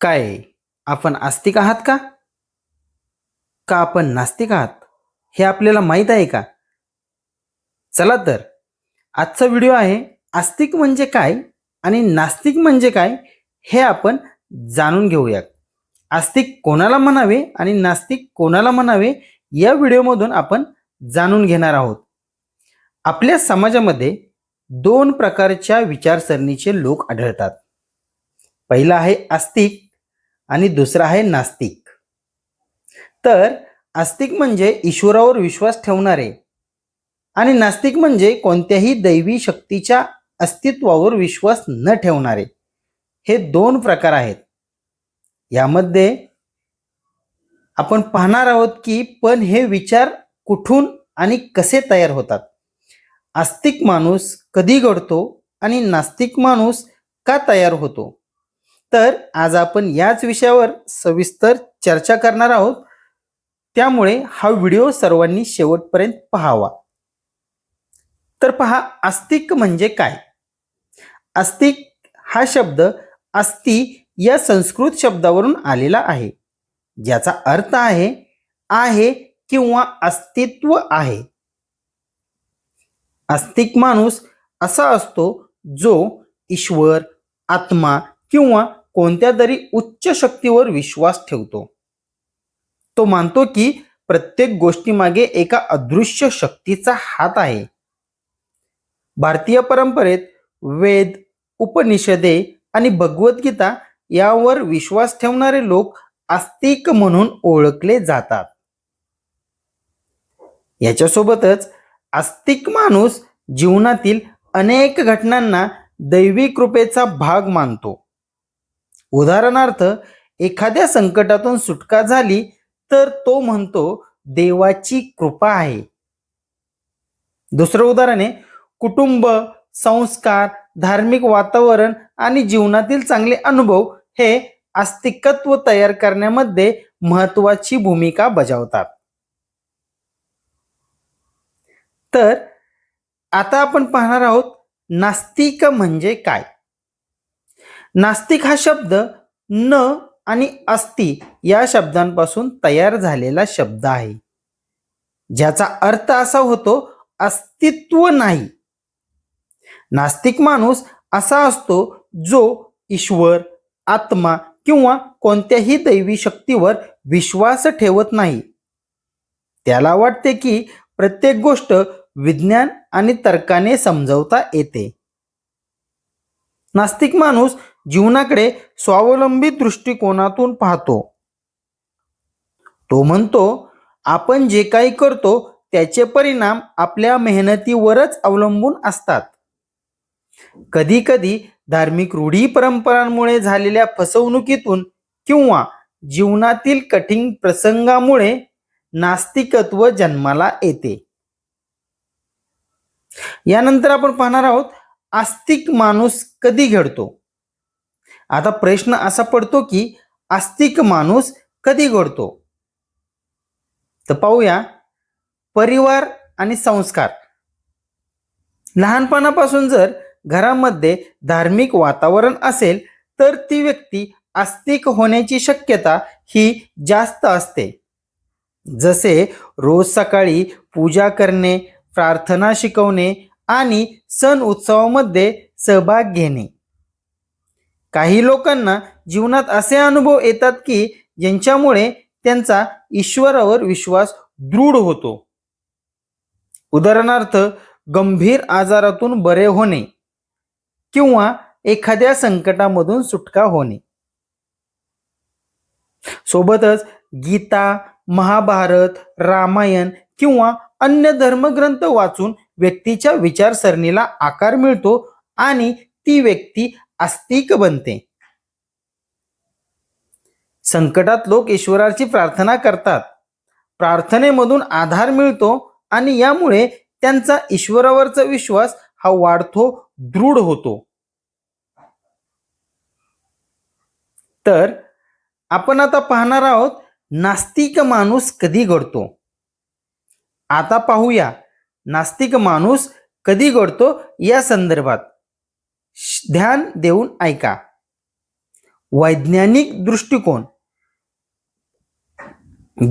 काय? आपण आस्तिक आहात का? का आपण नास्तिक आहात? हे आपल्याला माहीत आहे का? चला तर. आजचा व्हिडिओ आहे आस्तिक म्हणजे काय आणि नास्तिक म्हणजे काय हे आपण जाणून घेऊयात. आस्तिक कोणाला म्हणावे आणि नास्तिक कोणाला म्हणावे या व्हिडिओमधून आपण जाणून घेणार आहोत. आपल्या समाजामध्ये दोन प्रकारच्या विचारसरणीचे लोक आढळतात. पहिला आहे आस्तिक आणि दुसरा आहे नास्तिक. तर आस्तिक म्हणजे ईश्वरावर विश्वास ठेवणारे आणि नास्तिक म्हणजे कोणत्याही दैवी शक्तीच्या अस्तित्वावर विश्वास न ठेवणारे. हे दोन प्रकार आहेत. यामध्ये आपण पाहणार आहोत की पण हे विचार कुठून आणि कसे तयार होतात? आस्तिक माणूस कधी घडतो आणि नास्तिक माणूस का तयार होतो? तर आज आपण याच विषयावर सविस्तर चर्चा करणार आहोत. त्यामुळे हा व्हिडिओ सर्वांनी शेवटपर्यंत पहावा. तर पहा आस्तिक म्हणजे काय? आस्तिक हा शब्द अस्ति या संस्कृत शब्दावरून आलेला आहे. ज्याचा अर्थ आहे आहे किंवा अस्तित्व आहे. आस्तिक माणूस असा असतो जो ईश्वर आत्मा किंवा कोणत्या तरी उच्च शक्तीवर विश्वास ठेवतो. तो मानतो की प्रत्येक गोष्टीमागे एका अदृश्य शक्तीचा हात आहे. भारतीय परंपरेत वेद उपनिषदे आणि भगवद्गीता यावर विश्वास ठेवणारे लोक आस्तिक म्हणून ओळखले जातात. याच्यासोबतच आस्तिक माणूस जीवनातील अनेक घटनांना दैवी कृपेचा भाग मानतो. उदाहरणार्थ एखाद्या संकटातून सुटका झाली तर तो म्हणतो देवाची कृपा आहे. दुसरं उदाहरण आहे कुटुंब संस्कार धार्मिक वातावरण आणि जीवनातील चांगले अनुभव हे आस्तिकत्व तयार करण्यामध्ये महत्वाची भूमिका बजावतात. तर आता आपण पाहणार आहोत नास्तिक म्हणजे काय? नास्तिक हा शब्द न आणि अस्ति या शब्दांपासून तयार झालेला शब्द आहे. ज्याचा अर्थ असा होतो अस्तित्व नाही. नास्तिक माणूस असा असतो जो ईश्वर आत्मा किंवा कोणत्याही दैवी शक्तीवर विश्वास ठेवत नाही. त्याला वाटते की प्रत्येक गोष्ट विज्ञान आणि तर्काने समजवता येते. नास्तिक माणूस जीवनाकडे स्वावलंबी दृष्टिकोनातून पाहतो. तो म्हणतो आपण जे काही करतो त्याचे परिणाम आपल्या मेहनतीवरच अवलंबून असतात. कधी कधी धार्मिक रूढी परंपरांमुळे झालेल्या फसवणुकीतून किंवा जीवनातील कठीण प्रसंगामुळे नास्तिकत्व जन्माला येते. यानंतर आपण पाहणार आहोत आस्तिक माणूस कधी घडतो? आता प्रश्न असा पडतो की आस्तिक माणूस कधी घडतो? तर पाहूया. परिवार आणि संस्कार. लहानपणापासून जर घरामध्ये धार्मिक वातावरण असेल तर ती व्यक्ती आस्तिक होण्याची शक्यता ही जास्त असते. जसे रोज सकाळी पूजा करणे प्रार्थना शिकवणे आणि सण उत्सवामध्ये सहभाग घेणे. काही लोकांना जीवनात असे अनुभव येतात की ज्यांच्यामुळे त्यांचा ईश्वरावर विश्वास दृढ होतो. उदाहरणार्थ गंभीर आजारातून बरे होणे किंवा एखाद्या संकटामधून सुटका होणे. सोबतच गीता महाभारत रामायण किंवा अन्य धर्मग्रंथ वाचून व्यक्तीच्या विचारसरणीला आकार मिळतो आणि ती व्यक्ती आस्तिक बनते. संकटात लोक ईश्वराची प्रार्थना करतात. प्रार्थनेमधून आधार मिळतो आणि यामुळे त्यांचा ईश्वरावरचा विश्वास हा वाढतो दृढ होतो. तर आपण आता पाहणार आहोत नास्तिक माणूस कधी घडतो? आता पाहूया. नास्तिक माणूस कधी घडतो या संदर्भात? ध्यान देऊन ऐका. वैज्ञानिक दृष्टिकोन.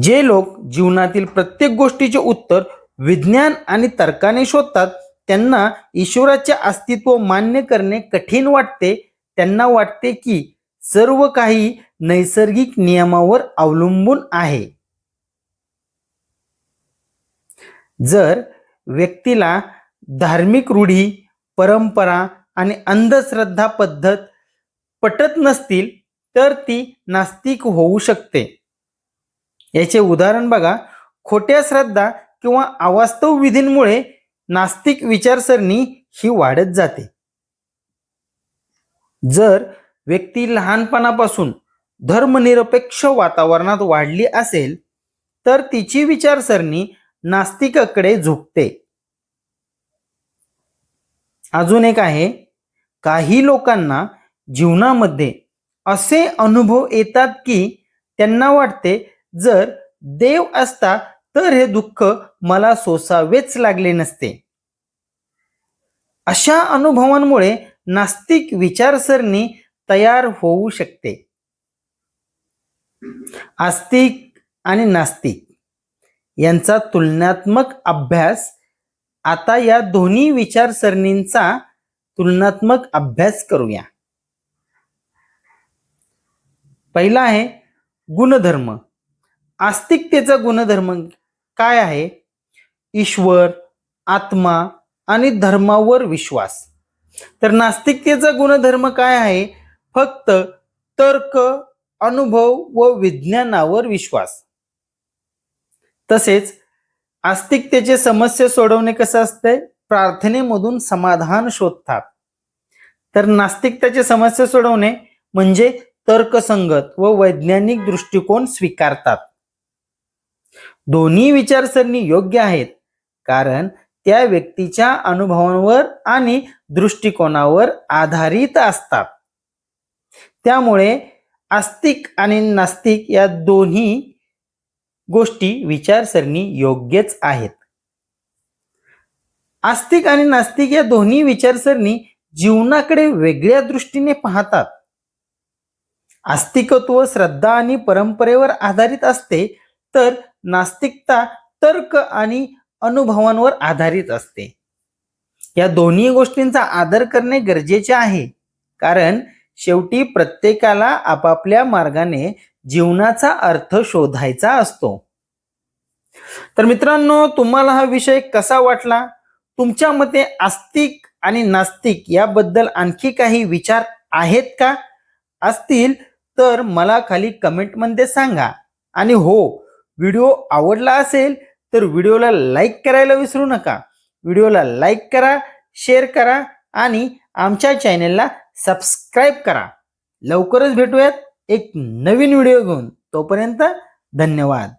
जे लोक जीवनातील प्रत्येक गोष्टीचे उत्तर विज्ञान आणि तर्काने शोधतात त्यांना ईश्वराचे अस्तित्व मान्य करणे कठीण वाटते. त्यांना वाटते की सर्व काही नैसर्गिक नियमावर अवलंबून आहे. जर व्यक्तीला धार्मिक रूढी परंपरा आणि अंधश्रद्धा पद्धत पटत नसतील तर ती नास्तिक होऊ शकते. याचे उदाहरण बघा. खोट्या श्रद्धा किंवा अवास्तव विधींमुळे नास्तिक विचारसरणी ही वाढत जाते. जर व्यक्ती लहानपणापासून धर्मनिरपेक्ष वातावरणात वाढली असेल तर तिची विचारसरणी नास्तिकाकडे झुकते. अजून एक आहे काही लोकांना जीवनामध्ये असे अनुभव येतात की त्यांना वाटते जर देव असता तर हे दुःख मला सोसावेच लागले नसते. अशा अनुभवांमुळे नास्तिक विचारसरणी तयार होऊ शकते. आस्तिक आणि नास्तिक यांचा तुलनात्मक अभ्यास आता या दोन्ही विचारसरणींचा तुलनात्मक अभ्यास करूया. पहिला आहे गुणधर्म. आस्तिकतेचा गुणधर्म काय आहे? ईश्वर आत्मा आणि धर्मावर विश्वास. तर नास्तिकतेचा गुणधर्म काय आहे? फक्त तर्क अनुभव व विज्ञानावर विश्वास. तसेच आस्तिकतेचे समस्या सोडवणे कसं असतंय? प्रार्थनेमधून समाधान शोधतात. तर नास्तिकतेचे समस्या सोडवणे म्हणजे तर्कसंगत व वैज्ञानिक दृष्टिकोन स्वीकारतात. दोन्ही विचारसरणी योग्य आहेत कारण त्या व्यक्तीच्या अनुभवांवर आणि दृष्टिकोनावर आधारित असतात. त्यामुळे आस्तिक आणि नास्तिक या दोन्ही गोष्टी विचारसरणी योग्यच आहेत. आस्तिक आणि नास्तिक या दोन्ही विचारसरणी जीवनाकडे वेगळ्या दृष्टीने पाहतात. आस्तिकत्व श्रद्धा आणि परंपरेवर आधारित असते तर नास्तिकता तर्क आणि अनुभवांवर आधारित असते. या दोन्ही गोष्टींचा आदर करणे गरजेचे आहे कारण शेवटी प्रत्येकाला आपापल्या मार्गाने जीवनाचा अर्थ शोधायचा असतो. तर मित्रांनो तुम्हाला हा विषय कसा वाटला? तुमच्या मते आस्तिक आणि नास्तिक याबद्दल आणखी काही विचार आहेत का? असतील तर मला खाली कमेंटमध्ये सांगा. आणि हो व्हिडिओ आवडला असेल तर व्हिडिओला लाईक करायला विसरू नका. व्हिडिओला लाईक करा शेअर करा आणि आमच्या चॅनेलला सबस्क्राईब करा. लवकरच भेटूयात. एक नवीन व्हिडिओ घेऊन तोपर्यंत धन्यवाद.